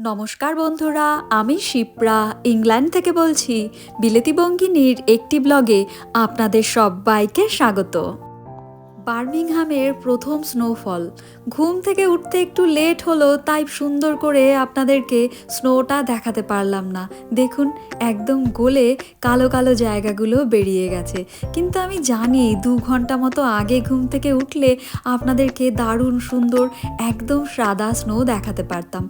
নমস্কার বন্ধুরা, আমি শিপ্রা, ইংল্যান্ড থেকে বলছি। বিলেতি বঙ্গিনীর একটি ব্লগে আপনাদের সবাইকে স্বাগত। বার্মিংহামের প্রথম স্নোফল। ঘুম থেকে উঠতে একটু লেট হলো, তাই সুন্দর করে আপনাদেরকে স্নোটা দেখাতে পারলাম না। দেখুন, একদম গোলে কালো কালো জায়গাগুলো বেরিয়ে গেছে। কিন্তু আমি জানি, দু ঘণ্টা মতো আগে ঘুম থেকে উঠলে আপনাদেরকে দারুণ সুন্দর, একদম সাদা স্নো দেখাতে পারতাম।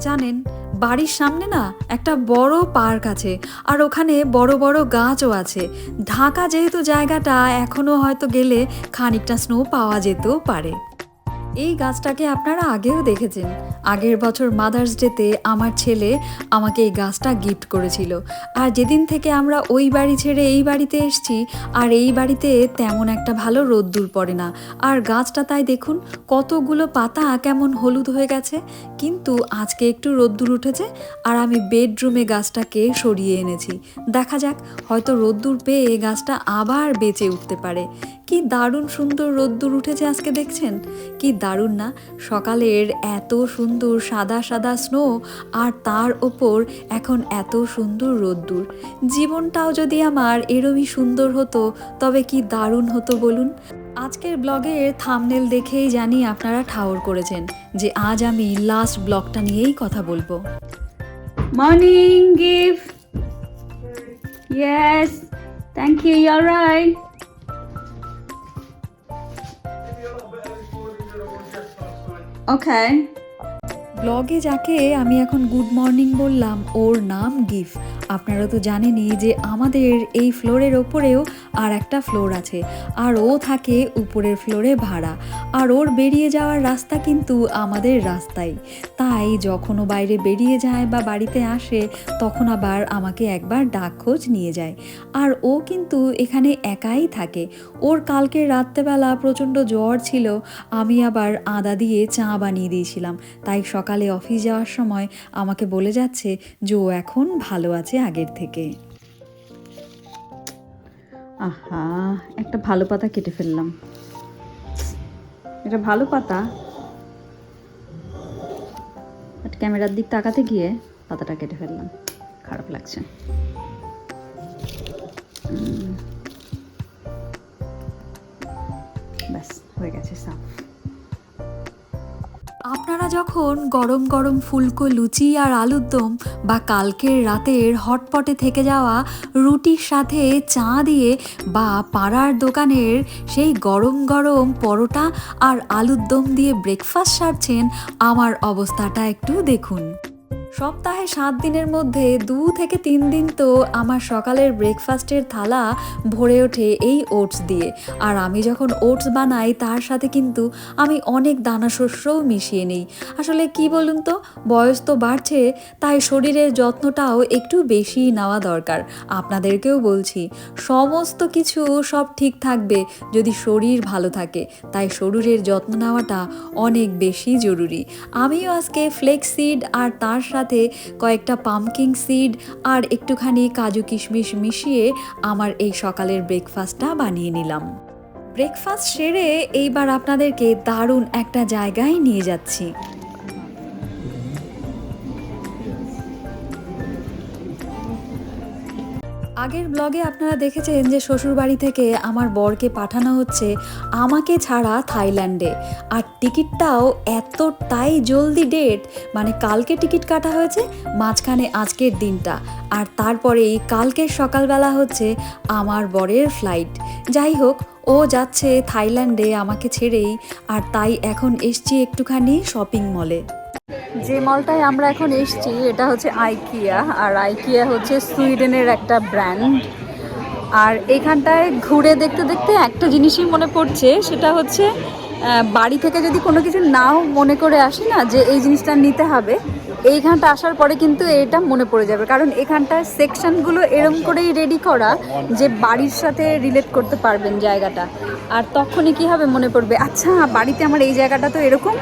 জানেন, বাড়ির সামনে না একটা বড় পার্ক আছে আর ওখানে বড় বড় গাছও আছে। ঢাকা যেহেতু জায়গাটা এখনও হয়তো গেলে খানিকটা স্নো পাওয়া যেতেও পারে। এই গাছটাকে আপনারা আগেও দেখেছেন। আগের বছর মাদার্স ডেতে আমার ছেলে আমাকে এই গাছটা গিফট করেছিল। আর যেদিন থেকে আমরা ওই বাড়ি ছেড়ে এই বাড়িতে এসছি, আর এই বাড়িতে তেমন একটা ভালো রোদ্দুর পড়ে না। আর গাছটা তাই দেখুন, কতগুলো পাতা কেমন হলুদ হয়ে গেছে। কিন্তু আজকে একটু রোদ্দুর উঠেছে, আর আমি বেডরুমে গাছটাকে সরিয়ে এনেছি। দেখা যাক, হয়তো রোদ্দুর পেয়ে এই গাছটা আবার বেঁচে উঠতে পারে। কি দারুণ সুন্দর রোদ্দুর উঠেছে আজকে দেখছেন? কি দারুণ না সকালের এত সুন্দর সাদা সাদা স্নো আর তার ওপর এখন এত সুন্দর রোদ্দুর জীবনটাও যদি আমার এরমই সুন্দর হতো তবে কি দারুণ হতো বলুন আজকের ব্লগের থামনেল দেখেই জানি আপনারা ঠাউর করেছেন যে আজ আমি লাস্ট ব্লগটা নিয়েই কথা বলব Morning, Give. Yes. Thank you. You're right. Okay. ব্লগে যাকে আমি এখন গুড মর্নিং বললাম, ওর নাম গিফ। আপনারা তো জানেনই যে আমাদের এই ফ্লোরের ওপরেও আর একটা ফ্লোর আছে, আর ও থাকে উপরের ফ্লোরে ভাড়া। আর ওর বেরিয়ে যাওয়ার রাস্তা কিন্তু আমাদের রাস্তাই। তাই যখন ও বাইরে বেরিয়ে যায় বা বাড়িতে আসে, তখন আবার আমাকে একবার ডাক খোঁজ নিয়ে যায়। আর ও কিন্তু এখানে একাই থাকে। ওর কালকে রাত্রেবেলা প্রচণ্ড জ্বর ছিল, আমি আবার আদা দিয়ে চা বানিয়ে দিয়েছিলাম। তাই সকালে অফিস যাওয়ার সময় আমাকে বলে যাচ্ছে যে ও এখন ভালো আছে আগের থেকে। আহা, একটা ভালো পাতা কেটে ফেললাম। এটা ভালো পাতা? ক্যামেরার দিক তাকাতে গিয়ে পাতাটা কেটে ফেললাম। খারাপ লাগছে। ব্যাস, হয়ে গেছে সাফ। আপনারা যখন গরম গরম ফুলকো লুচি আর আলুর দম বা কালকের রাতের হটপটে থেকে যাওয়া রুটির সাথে চা দিয়ে বা পাড়ার দোকানের সেই গরম গরম পরোটা আর আলুর দম দিয়ে ব্রেকফাস্ট সারছেন, আমার অবস্থাটা একটু দেখুন। সপ্তাহে সাত দিনের মধ্যে দু থেকে তিন দিন তো আমার সকালের ব্রেকফাস্টের থালা ভরে ওঠে এই ওটস দিয়ে। আর আমি যখন ওটস বানাই, তার সাথে কিন্তু আমি অনেক দানা শস্যও মিশিয়ে নিই। আসলে কি বলুন তো, বয়স তো বাড়ছে, তাই শরীরের যত্নটাও একটু বেশি নেওয়া দরকার। আপনাদেরকেও বলছি, সমস্ত কিছু সব ঠিক থাকবে যদি শরীর ভালো থাকে। তাই শরীরের যত্ন নেওয়াটা অনেক বেশি জরুরি। আমিও আজকে ফ্লেক্স সিড আর তার সাথে কয়েকটা পামকিং সিড আর একটুখানি কাজু কিশমিশ মিশিয়ে আমার এই সকালের ব্রেকফাস্টটা বানিয়ে নিলাম। ব্রেকফাস্ট সেরে এইবার আপনাদেরকে দারুণ একটা জায়গায় নিয়ে যাচ্ছি। আগের ব্লগে আপনারা দেখেছেন যে শ্বশুরবাড়ি থেকে আমার বরকে পাঠানো হচ্ছে আমাকে ছাড়া থাইল্যান্ডে। আর টিকিটটাও এতটাই জলদি ডেট মানে কালকে টিকিট কাটা হয়েছে, মাঝখানে আজকের দিনটা। আর তারপরেই কালকের সকালবেলা হচ্ছে আমার বরের ফ্লাইট যাই হোক, ও যাচ্ছে থাইল্যান্ডে আমাকে ছেড়েই, আর তাই এখন এসছি একটুখানি শপিং মলে যে মলটায় আমরা এখন এসছি, এটা হচ্ছে আইকিয়া আর আইকিয়া হচ্ছে সুইডেনের একটা ব্র্যান্ড। আর এখানটায় ঘুরে দেখতে দেখতে একটা জিনিসই মনে পড়ছে, সেটা হচ্ছে বাড়ি থেকে যদি কোনো কিছু নাও মনে করে আসি না, যে এই জিনিসটা নিতে হবে, এইখানটা আসার পরে কিন্তু এটা মনে পড়ে যাবে। কারণ এখানটায় সেকশনগুলো এরম করেই রেডি করা, যে বাড়ির সাথে রিলেট করতে পারবেন জায়গাটা। আর তখনই কি হবে মনে পড়বে আচ্ছা বাড়িতে আমার এই জায়গাটা তো এরকম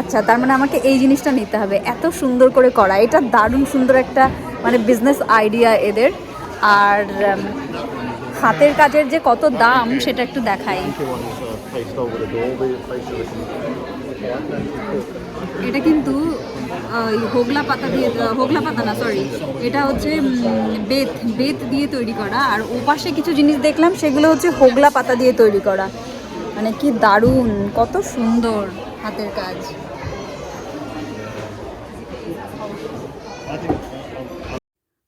আচ্ছা তার মানে আমাকে এই জিনিসটা নিতে হবে। এত সুন্দর করে করা। এটা দারুণ সুন্দর একটা মানে বিজনেস আইডিয়া এদের। আর হাতের কাজের যে কত দাম, সেটা একটু দেখাই। এটা কিন্তু হোগলা পাতা দিয়ে হোগলা পাতা না সরি এটা হচ্ছে বেত বেত দিয়ে তৈরি করা। আর ওপাশে কিছু জিনিস দেখলাম, সেগুলো হচ্ছে হোগলা পাতা দিয়ে তৈরি করা। মানে কি দারুণ, কত সুন্দর। হাতের কাজ।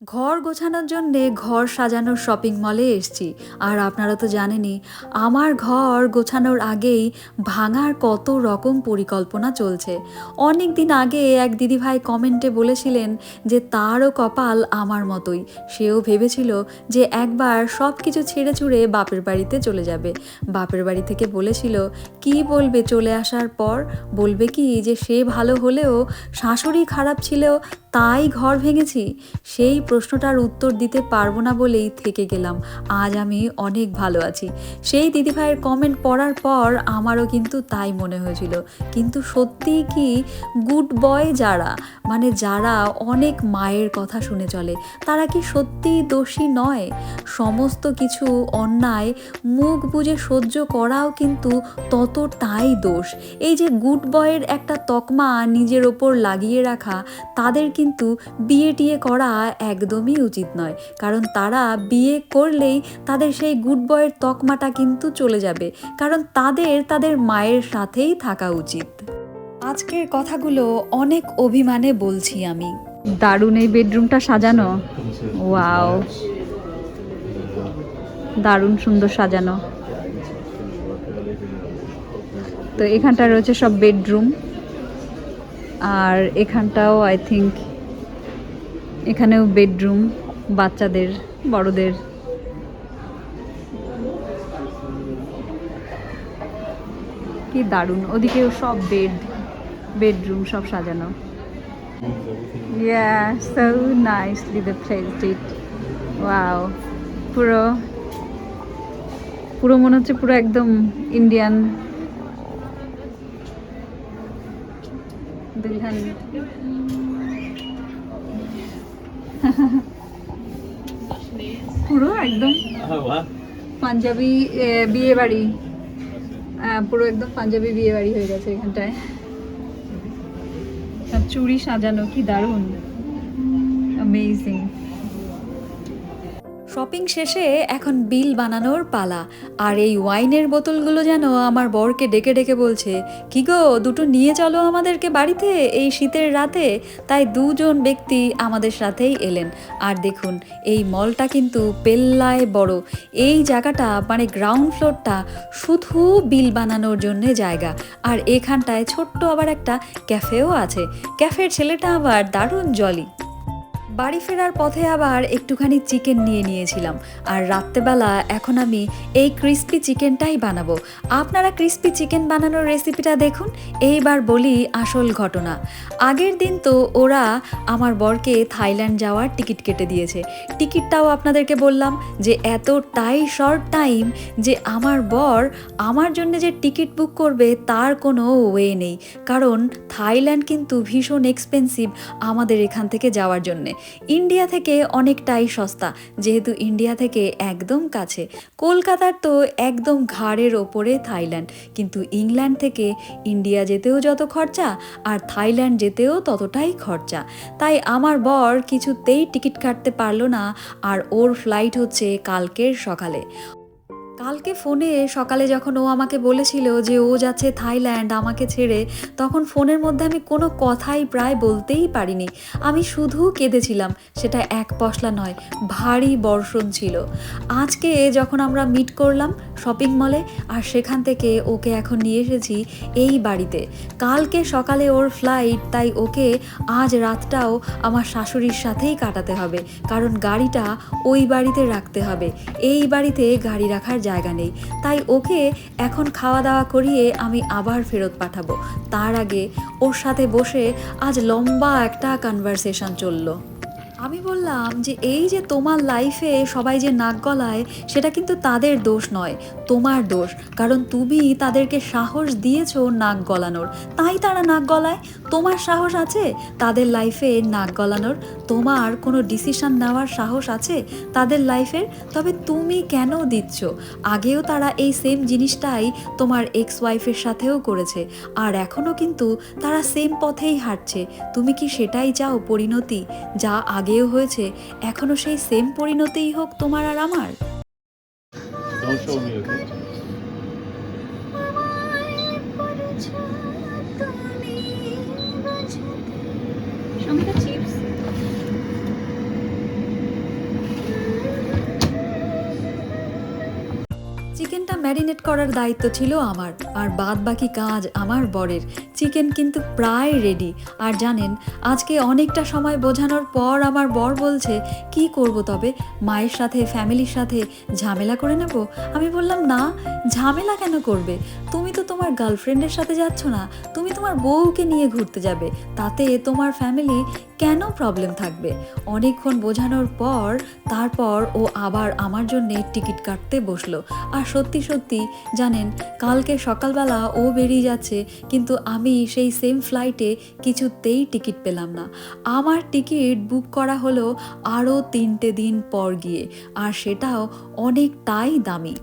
ঘর গোছানোর জন্যে ঘর সাজানোর শপিং মলে এসছি। আর আপনারা তো জানেনই, আমার ঘর গোছানোর আগেই ভাঙার কত রকম পরিকল্পনা চলছে। অনেক দিন আগে এক দিদিভাই কমেন্টে বলেছিলেন যে তারও কপাল আমার মতোই। সেও ভেবেছিল যে একবার সব কিছু ছেড়ে ছুড়ে বাপের বাড়িতে চলে যাবে। বাপের বাড়ি থেকে বলেছিল, কি বলবে চলে আসার পর? বলবে কি যে সে ভালো হলেও শাশুড়ি খারাপ ছিল, তাই ঘর ভেঙেছি। সেই প্রশ্নটার উত্তর দিতে পারব না বলেই থেকে গেলাম। আজ আমি অনেক ভালো আছি। সেই দিদিভাইয়ের কমেন্ট পড়ার পর আমারও কিন্তু তাই মনে হয়েছিল। কিন্তু সত্যিই কি গুড বয় যারা মানে যারা অনেক মায়ের কথা শুনে চলে, তারা কি সত্যিই দোষী নয়? সমস্ত কিছু অন্যায় মুখ বুজে সহ্য করাও কিন্তু ততটাই দোষ। এই যে গুড বয়ের একটা তকমা নিজের ওপর লাগিয়ে রাখা, তাদের কিন্তু বিয়ে টিয়ে করা একদমই উচিত নয়। কারণ তারা বিয়ে করলেই তাদের সেই গুড বয়ের তকমাটা কিন্তু চলে যাবে। কারণ তাদের তাদের মায়ের সাথেই থাকা উচিত। আজকের কথাগুলো অনেক অভিমানে বলছি আমি। দারুণ এই বেডরুমটা সাজানো। ওয়াও। দারুণ সুন্দর সাজানো। তো এখানটা রয়েছে সব বেডরুম। আর এখানটাও আই থিঙ্ক এখানেও বেডরুম, বাচ্চাদের, বড়দের। কি দারুণ। ওদিকেও সব বেড, বেডরুম সব সাজানো. পুরো পুরো মনে হচ্ছে পুরো একদম ইন্ডিয়ান পুরো একদম পাঞ্জাবি বিয়ে বাড়ি পুরো একদম পাঞ্জাবি বিয়ে বাড়ি হয়ে গেছে এখানটায়। সব চুড়ি সাজানো কি দারুণ। অ্যামেজিং শপিং শেষে এখন বিল বানানোর পালা। আর এই ওয়াইনের বোতলগুলো যেন আমার বরকে ডেকে ডেকে বলছে, কি গো, দুটো নিয়ে চলো আমাদেরকে বাড়িতে এই শীতের রাতে। তাই দুজন ব্যক্তি আমাদের সাথেই এলেন। আর দেখুন, এই মলটা কিন্তু পেল্লায় বড়। এই জায়গাটা মানে গ্রাউন্ড ফ্লোরটা, শুধু বিল বানানোর জন্য জায়গা। আর এখানটায় ছোট্ট আবার একটা ক্যাফেও আছে। ক্যাফের ছেলেটা আবার দারুণ জলি। বাড়ি ফেরার পথে আবার একটুখানি চিকেন নিয়ে নিয়েছিলাম। আর রাত্রেবেলা এখন আমি এই ক্রিস্পি চিকেনটাই বানাবো। আপনারা ক্রিস্পি চিকেন বানানোর রেসিপিটা দেখুন, এইবার বলি আসল ঘটনা। আগের দিন তো ওরা আমার বরকে থাইল্যান্ড যাওয়ার টিকিট কেটে দিয়েছে। টিকিটটাও আপনাদেরকে বললাম যে এতটাই শর্ট টাইম যে আমার বর আমার জন্য যে টিকিট বুক করবে তার কোনো ওয়ে নেই। কারণ থাইল্যান্ড কিন্তু ভীষণ এক্সপেন্সিভ আমাদের এখান থেকে যাওয়ার জন্যে। ইন্ডিয়া থেকে অনেকটাই সস্তা। যেহেতু ইন্ডিয়া থেকে একদম কাছে, কলকাতার তো একদম ঘাড়ের ওপরে থাইল্যান্ড। কিন্তু ইংল্যান্ড থেকে ইন্ডিয়া যেতেও যত খরচা, আর থাইল্যান্ড যেতেও ততটাই খরচা। তাই আমার বর কিছুতেই টিকিট কাটতে পারল না, আর ওর ফ্লাইট হচ্ছে কালকের সকালে। কালকে ফোনে সকালে যখন ও আমাকে বলেছিল যে ও যাচ্ছে থাইল্যান্ড আমাকে ছেড়ে, তখন ফোনের মধ্যে আমি কোনো কথাই প্রায় বলতেই পারিনি। আমি শুধু কেঁদেছিলাম, সেটা এক পশলা নয়, ভারী বর্ষণ ছিল। আজকে যখন আমরা মিট করলাম শপিং মলে আর সেখান থেকে ওকে এখন নিয়ে এসেছি এই বাড়িতে। কালকে সকালে ওর ফ্লাইট তাই ওকে আজ রাতটাও আমার শাশুড়ির সাথেই কাটাতে হবে, কারণ গাড়িটা ওই বাড়িতে রাখতে হবে। এই বাড়িতে গাড়ি রাখার জায়গা নেই। তাই ওকে এখন খাওয়া দাওয়া করিয়ে আমি আবার ফেরত পাঠাবো। তার আগে ওর সাথে বসে আজ লম্বা একটা কনভারসেশন চলল। আমি বললাম যে এই যে তোমার লাইফে সবাই যে নাক গলায়, সেটা কিন্তু তাদের দোষ নয়, তোমার দোষ। কারণ তুমি তাদেরকে সাহস দিয়েছ নাক গলানোর। তাই তারা নাক গলায়? তোমার সাহস আছে তাদের লাইফে নাক গলানোর? তোমার কোনো ডিসিশন নেওয়ার সাহস আছে তাদের লাইফের তবে তুমি কেন দিচ্ছ? আগেও তারা এই সেম জিনিসটাই তোমার এক্স ওয়াইফের সাথেও করেছে। আর এখনও কিন্তু তারা সেম পথেই হাঁটছে। তুমি কি সেটাই চাও পরিণতি? যা আগেও হয়েছে এখনও সেই সেম পরিণতিই হোক তোমার আর আমার। চিকেনটা ম্যারিনেট করার দায়িত্ব ছিল আমার আর বাদ বাকি কাজ আমার বরের। চিকেন কিন্তু প্রায় রেডি আর জানেন, আজকে অনেকটা সময় বোঝানোর পর আমার বর বলছে, কি করব তবে? মায়ের সাথে ফ্যামিলির সাথে ঝামেলা করে নেব? আমি বললাম, না, ঝামেলা কেন করবে? তুমি তো তোমার গার্লফ্রেন্ডের সাথে যাচ্ছ না। তুমি তোমার বউকে নিয়ে ঘুরতে যাবে। তাতে তোমার ফ্যামিলি কেন প্রবলেম থাকবে? অনেকক্ষণ বোঝানোর পর, তারপর ও আবার আমার জন্য টিকিট কাটতে বসল। আর সত্যি সত্যি, জানেন, কালকে সকালবেলা ও বেরিয়ে যাচ্ছে, কিন্তু আমি সেই সেম ফ্লাইটে কিছুতেই টিকিট পেলাম না। আমার টিকিট বুক করা হলো আরও তিনটে দিন পর গিয়ে, আর সেটাও অনেকটাই দামি।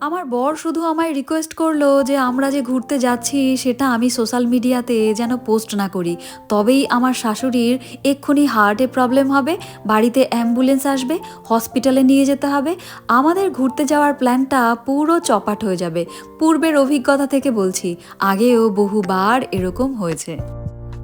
আমার বর শুধু আমায় রিকোয়েস্ট করল যে আমরা যে ঘুরতে যাচ্ছি সেটা আমি সোশ্যাল মিডিয়াতে যেন পোস্ট না করি। তবেই আমার শাশুড়ির এক্ষুনি হার্টে প্রবলেম হবে, বাড়িতে অ্যাম্বুলেন্স আসবে হসপিটালে নিয়ে যেতে হবে। আমাদের ঘুরতে যাওয়ার প্ল্যানটা পুরো চপাট হয়ে যাবে। পূর্বের অভিজ্ঞতা থেকে বলছি, আগেও বহুবার এরকম হয়েছে।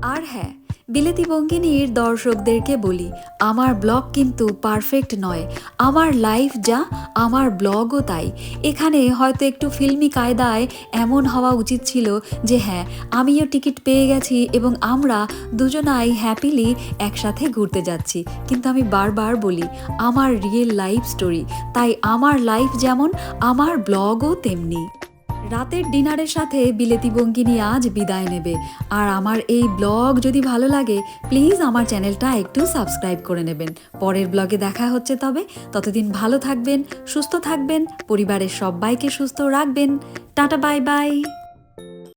আর হ্যাঁ বিলেতি বঙ্গিনীর দর্শকদেরকে বলি, আমার ব্লগ কিন্তু পারফেক্ট নয়। আমার লাইফ যা, আমার ব্লগও তাই। এখানে হয়তো একটু ফিল্মি কায়দায় এমন হওয়া উচিত ছিল যে হ্যাঁ আমিও টিকিট পেয়ে গেছি এবং আমরা দুজনাই হ্যাপিলি একসাথে ঘুরতে যাচ্ছি। কিন্তু আমি বারবার বলি, আমার রিয়েল লাইফ স্টোরি। তাই আমার লাইফ যেমন, আমার ব্লগও তেমনি। রাতের ডিনারের সাথে বিলেতি বঙ্গিনী আজ বিদায় নেবে। আর আমার এই ব্লগ যদি ভালো লাগে, প্লিজ আমার চ্যানেলটা একটু সাবস্ক্রাইব করে নেবেন। পরের ব্লগে দেখা হচ্ছে তবে। ততদিন ভালো থাকবেন, সুস্থ থাকবেন, পরিবারের সবাইকে সুস্থ রাখবেন। Tata, bye bye.